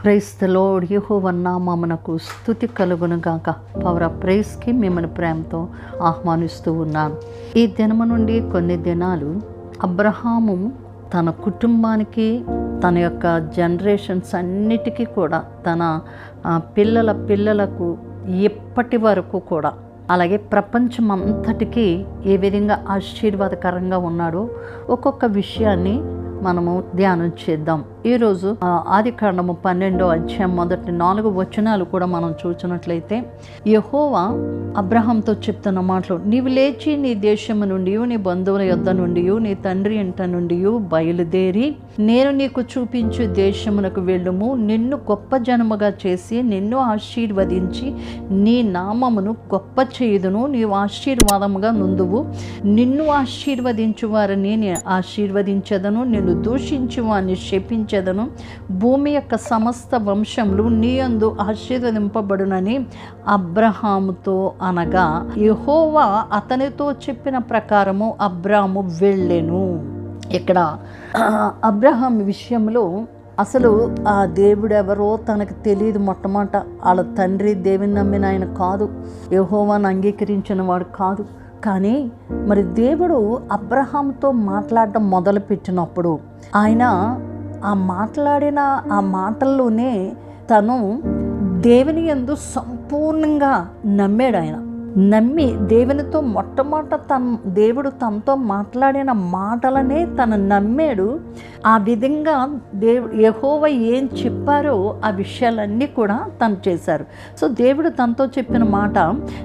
క్రైస్తలో యహోవన్నామమునకు స్థుతి కలుగును గాక. పవర్ ఆఫ్ ప్రైస్కి మిమ్మల్ని ప్రేమతో ఆహ్వానిస్తూ ఉన్నాను. ఈ దినము నుండి కొన్ని దినాలు అబ్రహాము తన కుటుంబానికి తన యొక్క జనరేషన్స్ అన్నిటికీ కూడా తన పిల్లల పిల్లలకు ఇప్పటి వరకు కూడా అలాగే ప్రపంచం అంతటికీ ఏ విధంగా ఆశీర్వాదకరంగా ఉన్నాడో ఒక్కొక్క విషయాన్ని మనము ధ్యానం చేద్దాం. ఈరోజు ఆది కాండము పన్నెండో అధ్యాయం మొదటి నాలుగు వచనాలు కూడా మనం చూసినట్లయితే యహోవా అబ్రహాంతో చెప్తున్న మాటలు నీవు లేచి నీ దేశము నుండి నీ బంధువుల యొద్ద నుండి నీ తండ్రి ఇంట నుండి బయలుదేరి నేను నీకు చూపించు దేశమునకు వెళ్ళుము. నిన్ను గొప్ప జనముగా చేసి నిన్ను ఆశీర్వదించి నీ నామమును గొప్ప చేయుదును. నీవు ఆశీర్వాదముగా నుందువు నిన్ను ఆశీర్వదించు వారిని నేను ఆశీర్వదించదను. నిన్ను దూషించు వారిని శపించదను. భూమి యొక్క సమస్త వంశములు నీయందు ఆశీర్వదింపబడునని అబ్రహాముతో అనగా యహోవా అతనితో చెప్పిన ప్రకారము అబ్రాము వెళ్ళెను. ఇక్కడ అబ్రహాం విషయంలో అసలు ఆ దేవుడు ఎవరో తనకు తెలియదు మొట్టమొదట. వాళ్ళ తండ్రి దేవుని నమ్మిన ఆయన కాదు. యహోవాను అంగీకరించిన వాడు కాదు. కానీ మరి దేవుడు అబ్రహాంతో మాట్లాడడం మొదలుపెట్టినప్పుడు ఆయన ఆ మాట్లాడిన ఆ మాటల్లోనే తను దేవుని యందు సంపూర్ణంగా నమ్మాడు ఆయన. నమ్మి దేవునితో మొట్టమొదట తన దేవుడు తనతో మాట్లాడిన మాటలనే తను నమ్మాడు. ఆ విధంగా దేవుడు యహోవ ఏం చెప్పారో ఆ విషయాలన్నీ కూడా తను చేశారు. సో దేవుడు తనతో చెప్పిన మాట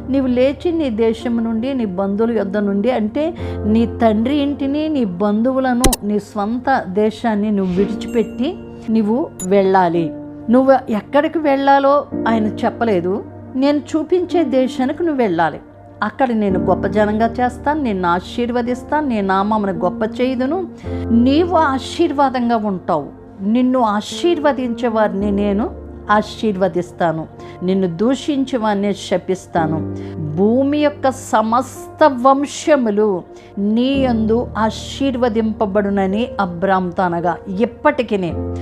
నీవు లేచి నీ దేశం నుండి నీ బంధువుల యొద్ద నుండి అంటే నీ తండ్రి ఇంటిని నీ బంధువులను నీ స్వంత దేశాన్ని నువ్వు విడిచిపెట్టి నువ్వు వెళ్ళాలి. నువ్వు ఎక్కడికి వెళ్ళాలో ఆయన చెప్పలేదు. నేను చూపించే దేశానికి నువ్వు వెళ్ళాలి. అక్కడ నేను గొప్ప జనంగా చేస్తాను నేను ఆశీర్వదిస్తాను నేను నామమును గొప్ప చేయుదును. నీవు ఆశీర్వాదంగా ఉంటావు. నిన్ను ఆశీర్వదించే వారిని నేను ఆశీర్వదిస్తాను. నిన్ను దూషించవాన్ని శపిస్తాను. భూమి యొక్క సమస్త వంశములు నీ యందు ఆశీర్వదింపబడునని అబ్రామ్తో అనగా ఇప్పటికీ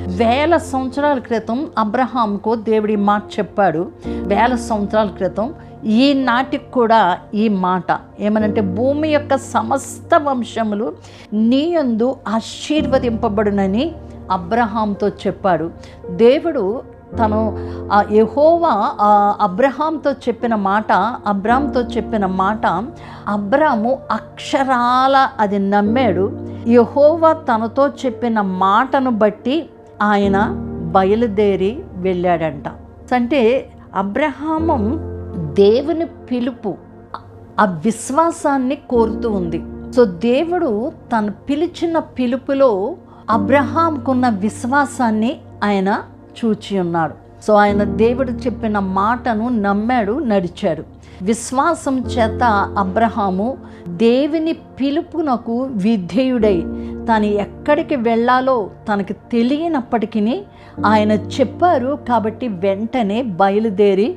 వేల సంవత్సరాల క్రితం అబ్రహాంకు దేవుడి మాట చెప్పాడు. వేల సంవత్సరాల క్రితం ఈనాటికి కూడా ఈ మాట. ఏమనంటే భూమి యొక్క సమస్త వంశములు నీ యందు ఆశీర్వదింపబడునని అబ్రహాంతో చెప్పాడు. దేవుడు తను యహోవా అబ్రహాంతో చెప్పిన మాట అబ్రామ్తో చెప్పిన మాట అబ్రాము అక్షరాల అది నమ్మాడు. యహోవా తనతో చెప్పిన మాటను బట్టి ఆయన బయలుదేరి వెళ్ళాడంట. అంటే అబ్రహామం దేవుని పిలుపు ఆ విశ్వాసాన్ని కోరుతూ ఉంది. సో దేవుడు తను పిలిచిన పిలుపులో అబ్రహాంకున్న విశ్వాసాన్ని ఆయన చూచి ఉన్నాడు. సో ఆయన దేవుడు చెప్పిన మాటను నమ్మాడు నడిచాడు. విశ్వాసం చేత అబ్రహాము దేవుని పిలుపునకు విధేయుడై తను ఎక్కడికి వెళ్ళాలో తనకు తెలియనప్పటికీ ఆయన చెప్పారు కాబట్టి వెంటనే బయలుదేరి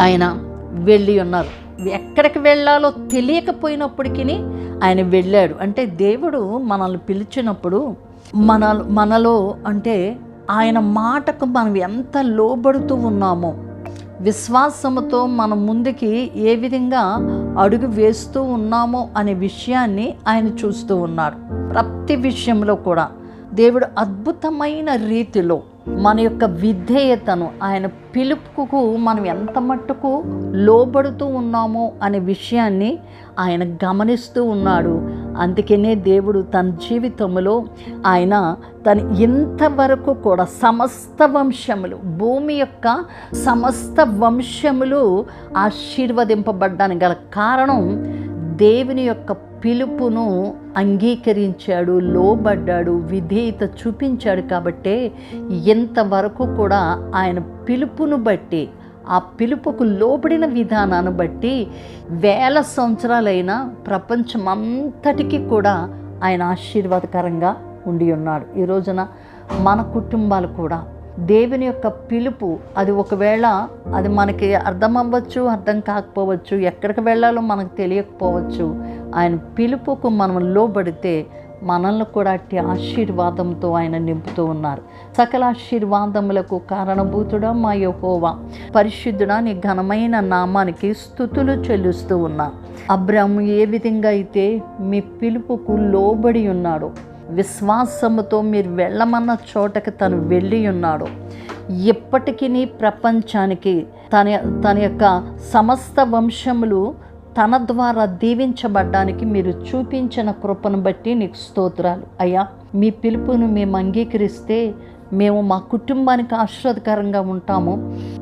ఆయన వెళ్ళి ఉన్నారు. ఎక్కడికి వెళ్ళాలో తెలియకపోయినప్పటికీ ఆయన వెళ్ళాడు. అంటే దేవుడు మనల్ని పిలిచినప్పుడు మన మనలో అంటే ఆయన మాటకు మనం ఎంత లోబడుతూ ఉన్నామో విశ్వాసముతో మనం ముందుకి ఏ విధంగా అడుగు వేస్తూ ఉన్నామో అనే విషయాన్ని ఆయన చూస్తూ ఉన్నాడు ప్రతి విషయంలో కూడా దేవుడు అద్భుతమైన రీతిలో మన యొక్క విధేయతను ఆయన పిలుపుకు మనం ఎంత మట్టుకు లోబడుతూ ఉన్నామో అనే విషయాన్ని ఆయన గమనిస్తూ ఉన్నాడు. అందుకనే దేవుడు తన జీవితంలో ఆయన తను ఇంతవరకు కూడా సమస్త వంశములు భూమి యొక్క సమస్త వంశములు ఆశీర్వదింపబడ్డానికి గల కారణం దేవుని యొక్క పిలుపును అంగీకరించాడు లోబడ్డాడు విధేయత చూపించాడు కాబట్టే ఇంతవరకు కూడా ఆయన పిలుపును బట్టి ఆ పిలుపుకు లోబడిన విధానాన్ని బట్టి వేల సంవత్సరాలైన ప్రపంచమంతటికీ కూడా ఆయన ఆశీర్వాదకరంగా ఉండి ఉన్నాడు. ఈ రోజున మన కుటుంబాలు కూడా దేవుని యొక్క పిలుపు అది ఒకవేళ అది మనకి అర్థం అవ్వచ్చు అర్థం కాకపోవచ్చు ఎక్కడికి వెళ్ళాలో మనకు తెలియకపోవచ్చు ఆయన పిలుపుకు మనం లోబడితే మనల్ని కూడా అట్టి ఆశీర్వాదంతో ఆయన నింపుతూ ఉన్నారు. సకల ఆశీర్వాదములకు కారణభూతుడా మా యహోవా. పరిశుద్ధుడా నీ ఘనమైన నామానికి స్థుతులు చెల్లిస్తూ ఉన్నా. అబ్రాము ఏ విధంగా అయితే మీ పిలుపుకు లోబడి ఉన్నాడో విశ్వాసముతో మీరు వెళ్ళమన్న చోటకి తను వెళ్ళి ఉన్నాడు ఎప్పటికీ ప్రపంచానికి తన తన యొక్క సమస్త వంశములు తన ద్వారా దీవించబడ్డానికి మీరు చూపించిన కృపను బట్టి నీకు స్తోత్రాలు. అయ్యా మీ పిలుపును మేము అంగీకరిస్తే మేము మా కుటుంబానికి ఆశీర్వాదకరంగా ఉంటాము.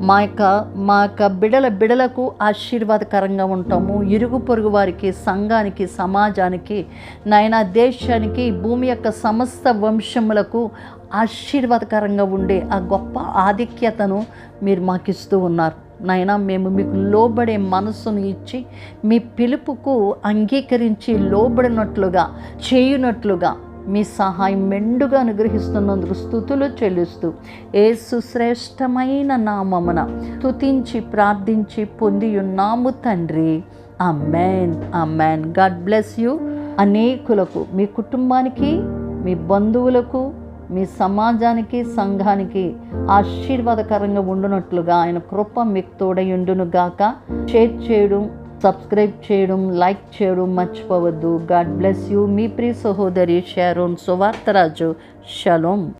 మా యొక్క మా యొక్క బిడల బిడలకు ఆశీర్వాదకరంగా ఉంటాము. ఇరుగు పొరుగు వారికి సంఘానికి సమాజానికి నాయన దేశానికి భూమి యొక్క సమస్త వంశములకు ఆశీర్వాదకరంగా ఉండే ఆ గొప్ప ఆధిక్యతను మీరు మాకు ఇస్తూ ఉన్నారు. నాయన మేము మీకు లోబడే మనసును ఇచ్చి మీ పిలుపుకు అంగీకరించి లోబడినట్లుగా చేయునట్లుగా మీ సహాయం మెండుగా అనుగ్రహిస్తున్నందుకు స్థుతులు చెల్లిస్తూ ఏ సుశ్రేష్టమైన నామమున స్తుతించి ప్రార్థించి పొంది ఉన్నాము తండ్రి. Amen amen God bless you. అనేకులకు మీ కుటుంబానికి మీ బంధువులకు మీ సమాజానికి సంఘానికి ఆశీర్వాదకరంగా ఉండునట్లుగా ఆయన కృప మీకు తోడయుండును గాక. షేర్ చేయడం సబ్స్క్రైబ్ చేయడం లైక్ చేయడం మర్చిపోవద్దు. God bless you. మీ ప్రియ సహోదరి షారోన్ సువార్తరాజు. షలోం.